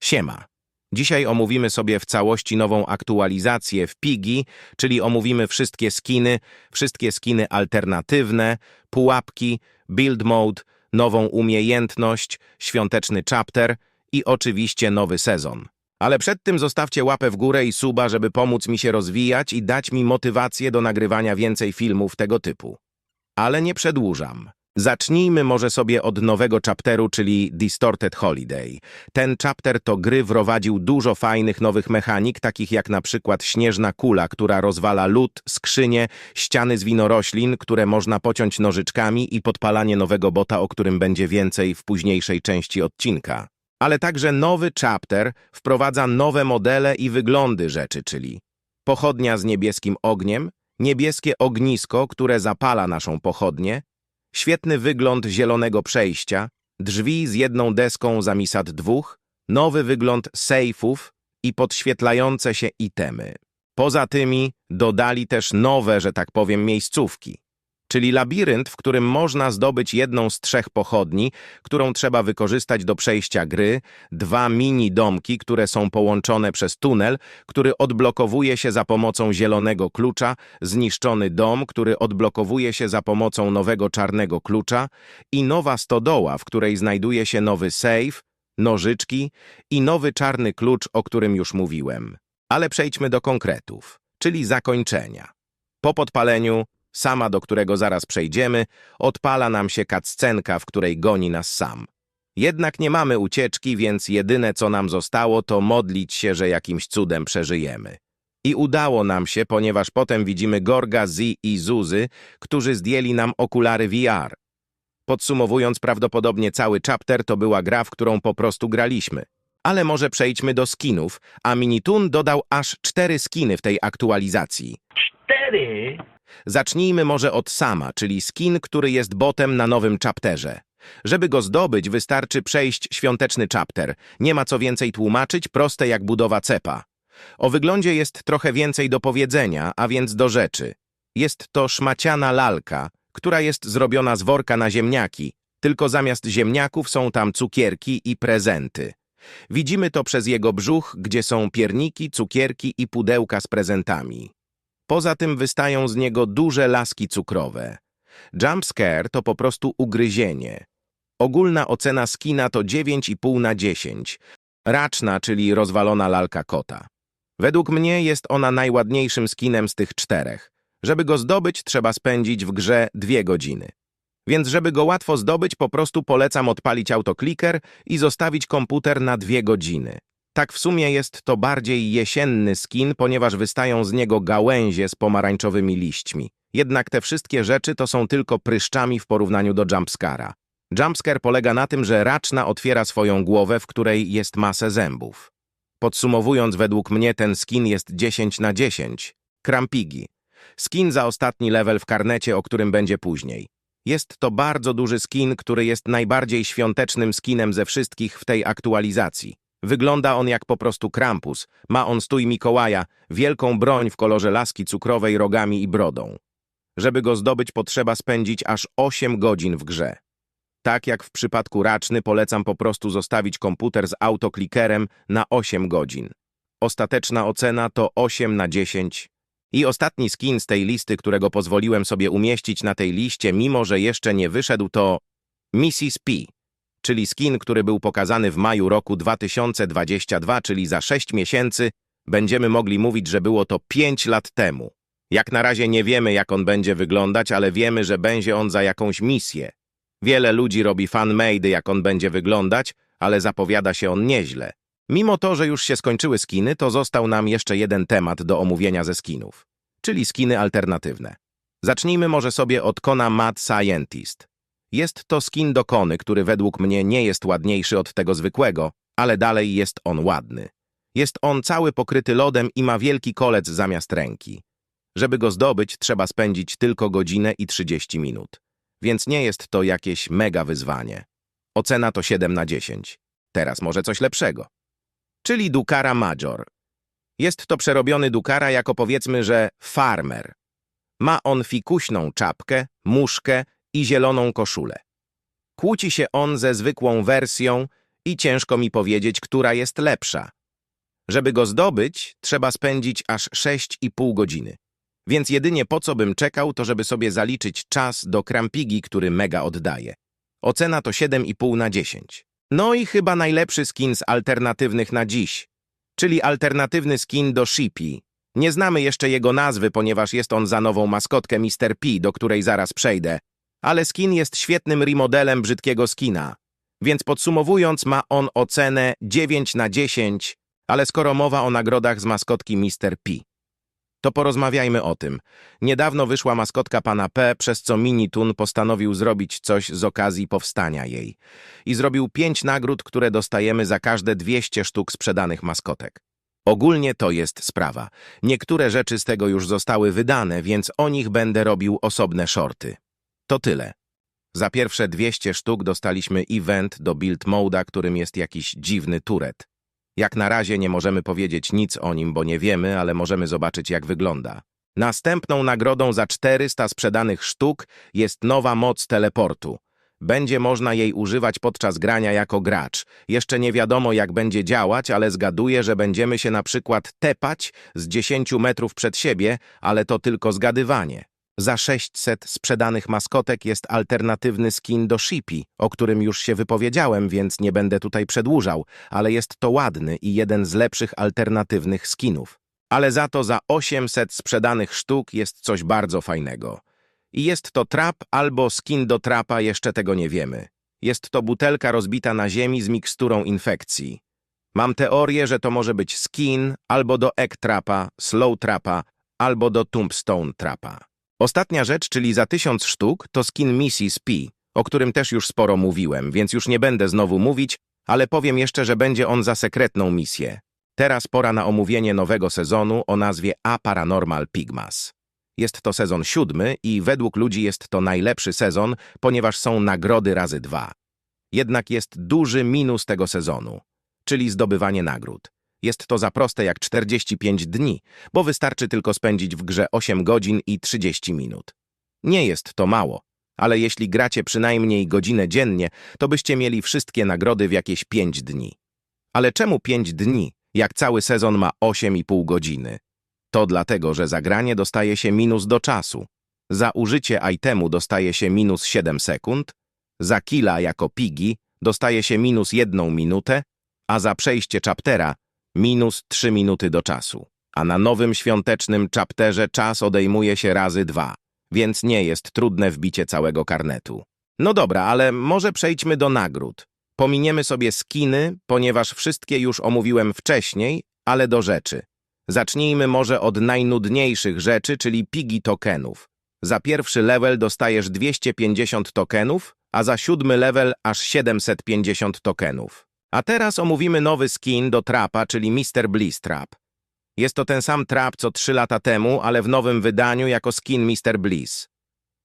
Siema. Dzisiaj omówimy sobie w całości nową aktualizację w Pigi, czyli omówimy wszystkie skiny, wszystkie skiny alternatywne, pułapki, build mode, nową umiejętność, świąteczny chapter i oczywiście nowy sezon. Ale przed tym zostawcie łapę w górę i suba, żeby pomóc mi się rozwijać i dać mi motywację do nagrywania więcej filmów tego typu. Ale nie przedłużam. Zacznijmy może sobie od nowego chapteru, czyli Distorted Holiday. Ten chapter to gry wprowadził dużo fajnych nowych mechanik, takich jak na przykład śnieżna kula, która rozwala lód, skrzynie, ściany z winoroślin, które można pociąć nożyczkami i podpalanie nowego bota, o którym będzie więcej w późniejszej części odcinka. Ale także nowy chapter wprowadza nowe modele i wyglądy rzeczy, czyli pochodnia z niebieskim ogniem, niebieskie ognisko, które zapala naszą pochodnię, Świetny wygląd zielonego przejścia, drzwi z jedną deską zamisad dwóch, nowy wygląd sejfów i podświetlające się itemy. Poza tymi dodali też nowe, że tak powiem, miejscówki, czyli labirynt, w którym można zdobyć jedną z trzech pochodni, którą trzeba wykorzystać do przejścia gry, dwa mini domki, które są połączone przez tunel, który odblokowuje się za pomocą zielonego klucza, zniszczony dom, który odblokowuje się za pomocą nowego czarnego klucza i nowa stodoła, w której znajduje się nowy safe, nożyczki i nowy czarny klucz, o którym już mówiłem. Ale przejdźmy do konkretów, czyli zakończenia. Po podpaleniu, sama do którego zaraz przejdziemy, odpala nam się kaccenka, w której goni nas sam. Jednak nie mamy ucieczki, więc jedyne co nam zostało to modlić się, że jakimś cudem przeżyjemy. I udało nam się, ponieważ potem widzimy Gorga, Z i Zuzy, którzy zdjęli nam okulary VR. Podsumowując, prawdopodobnie cały chapter to była gra, w którą po prostu graliśmy. Ale może przejdźmy do skinów, a Minitun dodał aż cztery skiny w tej aktualizacji. Cztery? Zacznijmy może od Sama, czyli skin, który jest botem na nowym chapterze. Żeby go zdobyć, wystarczy przejść świąteczny chapter. Nie ma co więcej tłumaczyć, proste jak budowa cepa. O wyglądzie jest trochę więcej do powiedzenia, a więc do rzeczy. Jest to szmaciana lalka, która jest zrobiona z worka na ziemniaki, tylko zamiast ziemniaków są tam cukierki i prezenty. Widzimy to przez jego brzuch, gdzie są pierniki, cukierki i pudełka z prezentami. Poza tym wystają z niego duże laski cukrowe. Jumpscare to po prostu ugryzienie. Ogólna ocena skina to 9,5 na 10. Raczna, czyli rozwalona lalka kota. Według mnie jest ona najładniejszym skinem z tych czterech. Żeby go zdobyć, trzeba spędzić w grze dwie godziny. Więc żeby go łatwo zdobyć, po prostu polecam odpalić autokliker i zostawić komputer na dwie godziny. Tak w sumie jest to bardziej jesienny skin, ponieważ wystają z niego gałęzie z pomarańczowymi liśćmi. Jednak te wszystkie rzeczy to są tylko pryszczami w porównaniu do jumpscara. Jumpscare polega na tym, że raczna otwiera swoją głowę, w której jest masę zębów. Podsumowując, według mnie ten skin jest 10 na 10. Krampigi. Skin za ostatni level w karnecie, o którym będzie później. Jest to bardzo duży skin, który jest najbardziej świątecznym skinem ze wszystkich w tej aktualizacji. Wygląda on jak po prostu Krampus. Ma on stój Mikołaja, wielką broń w kolorze laski cukrowej rogami i brodą. Żeby go zdobyć potrzeba spędzić aż 8 godzin w grze. Tak jak w przypadku Raczny polecam po prostu zostawić komputer z autoklikerem na 8 godzin. Ostateczna ocena to 8 na 10. I ostatni skin z tej listy, którego pozwoliłem sobie umieścić na tej liście, mimo że jeszcze nie wyszedł, to Mrs. P czyli skin, który był pokazany w maju roku 2022, czyli za 6 miesięcy, będziemy mogli mówić, że było to 5 lat temu. Jak na razie nie wiemy, jak on będzie wyglądać, ale wiemy, że będzie on za jakąś misję. Wiele ludzi robi fanmade, jak on będzie wyglądać, ale zapowiada się on nieźle. Mimo to, że już się skończyły skiny, to został nam jeszcze jeden temat do omówienia ze skinów, czyli skiny alternatywne. Zacznijmy może sobie od Kona Mad Scientist. Jest to skin do Kony, który według mnie nie jest ładniejszy od tego zwykłego, ale dalej jest on ładny. Jest on cały pokryty lodem i ma wielki kolec zamiast ręki. Żeby go zdobyć, trzeba spędzić tylko godzinę i 30 minut. Więc nie jest to jakieś mega wyzwanie. Ocena to 7 na 10. Teraz może coś lepszego. Czyli Dukara Major. Jest to przerobiony Dukara jako powiedzmy, że farmer. Ma on fikuśną czapkę, muszkę i zieloną koszulę. Kłóci się on ze zwykłą wersją i ciężko mi powiedzieć, która jest lepsza. Żeby go zdobyć, trzeba spędzić aż 6,5 godziny. Więc jedynie po co bym czekał, to żeby sobie zaliczyć czas do krampigi, który mega oddaje. Ocena to 7,5 na 10. No i chyba najlepszy skin z alternatywnych na dziś, czyli alternatywny skin do Shippy. Nie znamy jeszcze jego nazwy, ponieważ jest on za nową maskotkę Mr. P, do której zaraz przejdę, ale skin jest świetnym remodelem brzydkiego skina. Więc podsumowując, ma on ocenę 9 na 10, ale skoro mowa o nagrodach z maskotki Mr. P, to porozmawiajmy o tym. Niedawno wyszła maskotka pana P, przez co Minitun postanowił zrobić coś z okazji powstania jej. I zrobił pięć nagród, które dostajemy za każde 200 sztuk sprzedanych maskotek. Ogólnie to jest sprawa. Niektóre rzeczy z tego już zostały wydane, więc o nich będę robił osobne shorty. To tyle. Za pierwsze 200 sztuk dostaliśmy event do build mode'a, którym jest jakiś dziwny turet. Jak na razie nie możemy powiedzieć nic o nim, bo nie wiemy, ale możemy zobaczyć jak wygląda. Następną nagrodą za 400 sprzedanych sztuk jest nowa moc teleportu. Będzie można jej używać podczas grania jako gracz. Jeszcze nie wiadomo jak będzie działać, ale zgaduję, że będziemy się na przykład tepać z 10 metrów przed siebie, ale to tylko zgadywanie. Za 600 sprzedanych maskotek jest alternatywny skin do Shippy, o którym już się wypowiedziałem, więc nie będę tutaj przedłużał, ale jest to ładny i jeden z lepszych alternatywnych skinów. Ale za to za 800 sprzedanych sztuk jest coś bardzo fajnego. I jest to trap albo skin do trapa, jeszcze tego nie wiemy. Jest to butelka rozbita na ziemi z miksturą infekcji. Mam teorię, że to może być skin albo do egg trapa, slow trapa, albo do tombstone trapa. Ostatnia rzecz, czyli za tysiąc sztuk, to skin Mrs. P, o którym też już sporo mówiłem, więc już nie będę znowu mówić, ale powiem jeszcze, że będzie on za sekretną misję. Teraz pora na omówienie nowego sezonu o nazwie A Paranormal Pigmas. Jest to sezon siódmy i według ludzi jest to najlepszy sezon, ponieważ są nagrody razy dwa. Jednak jest duży minus tego sezonu, czyli zdobywanie nagród. Jest to za proste jak 45 dni, bo wystarczy tylko spędzić w grze 8 godzin i 30 minut. Nie jest to mało, ale jeśli gracie przynajmniej godzinę dziennie, to byście mieli wszystkie nagrody w jakieś 5 dni. Ale czemu 5 dni, jak cały sezon ma 8,5 godziny? To dlatego, że za granie dostaje się minus do czasu. Za użycie itemu dostaje się minus 7 sekund, za killa jako pigi dostaje się minus 1 minutę, a za przejście chaptera minus 3 minuty do czasu. A na nowym świątecznym chapterze czas odejmuje się razy dwa, więc nie jest trudne wbicie całego karnetu. No dobra, ale może przejdźmy do nagród. Pominiemy sobie skiny, ponieważ wszystkie już omówiłem wcześniej, ale do rzeczy. Zacznijmy może od najnudniejszych rzeczy, czyli pigi tokenów. Za pierwszy level dostajesz 250 tokenów, a za siódmy level aż 750 tokenów. A teraz omówimy nowy skin do trapa, czyli Mr. Bliss Trap. Jest to ten sam trap co 3 lata temu, ale w nowym wydaniu jako skin Mr. Bliss.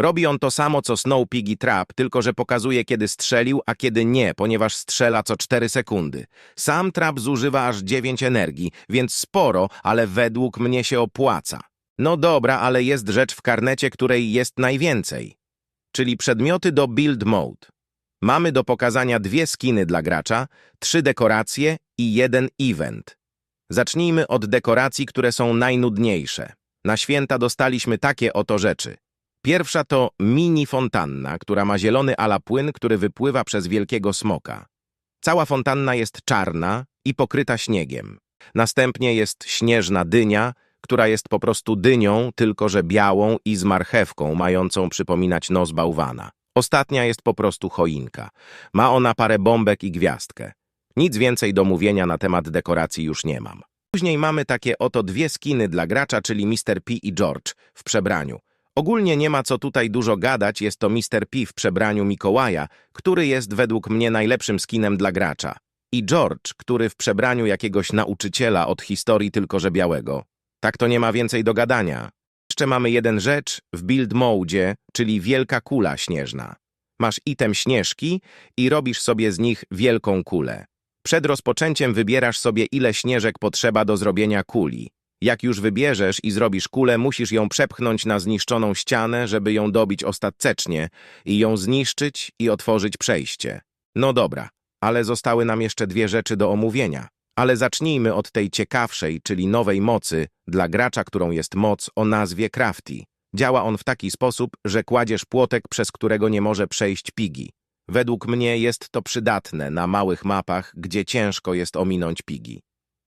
Robi on to samo co Snow Piggy Trap, tylko że pokazuje kiedy strzelił, a kiedy nie, ponieważ strzela co 4 sekundy. Sam trap zużywa aż 9 energii, więc sporo, ale według mnie się opłaca. No dobra, ale jest rzecz w karnecie, której jest najwięcej. Czyli przedmioty do Build Mode. Mamy do pokazania dwie skiny dla gracza, trzy dekoracje i jeden event. Zacznijmy od dekoracji, które są najnudniejsze. Na święta dostaliśmy takie oto rzeczy. Pierwsza to mini fontanna, która ma zielony ala płyn, który wypływa przez wielkiego smoka. Cała fontanna jest czarna i pokryta śniegiem. Następnie jest śnieżna dynia, która jest po prostu dynią, tylko że białą i z marchewką, mającą przypominać nos bałwana. Ostatnia jest po prostu choinka. Ma ona parę bombek i gwiazdkę. Nic więcej do mówienia na temat dekoracji już nie mam. Później mamy takie oto dwie skiny dla gracza, czyli Mr. P i George w przebraniu. Ogólnie nie ma co tutaj dużo gadać, jest to Mr. P w przebraniu Mikołaja, który jest według mnie najlepszym skinem dla gracza. I George, który w przebraniu jakiegoś nauczyciela od historii tylko że białego. Tak to nie ma więcej do gadania. Jeszcze mamy jeden rzecz w build mode, czyli wielka kula śnieżna. Masz item śnieżki i robisz sobie z nich wielką kulę. Przed rozpoczęciem wybierasz sobie ile śnieżek potrzeba do zrobienia kuli. Jak już wybierzesz i zrobisz kulę, musisz ją przepchnąć na zniszczoną ścianę, żeby ją dobić ostatecznie i ją zniszczyć i otworzyć przejście. No dobra, ale zostały nam jeszcze dwie rzeczy do omówienia. Ale zacznijmy od tej ciekawszej, czyli nowej mocy dla gracza, którą jest moc o nazwie Crafty. Działa on w taki sposób, że kładziesz płotek, przez którego nie może przejść pigi. Według mnie jest to przydatne na małych mapach, gdzie ciężko jest ominąć pigi.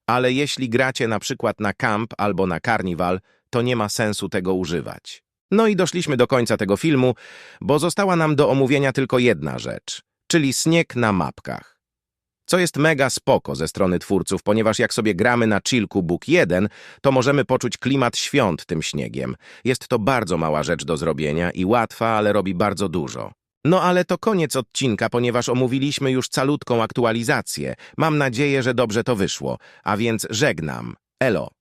Ale jeśli gracie na przykład na camp albo na karniwal, to nie ma sensu tego używać. No i doszliśmy do końca tego filmu, bo została nam do omówienia tylko jedna rzecz, czyli śnieg na mapkach. Co jest mega spoko ze strony twórców, ponieważ jak sobie gramy na chillku Book 1, to możemy poczuć klimat świąt tym śniegiem. Jest to bardzo mała rzecz do zrobienia i łatwa, ale robi bardzo dużo. No ale to koniec odcinka, ponieważ omówiliśmy już calutką aktualizację. Mam nadzieję, że dobrze to wyszło, a więc żegnam. Elo.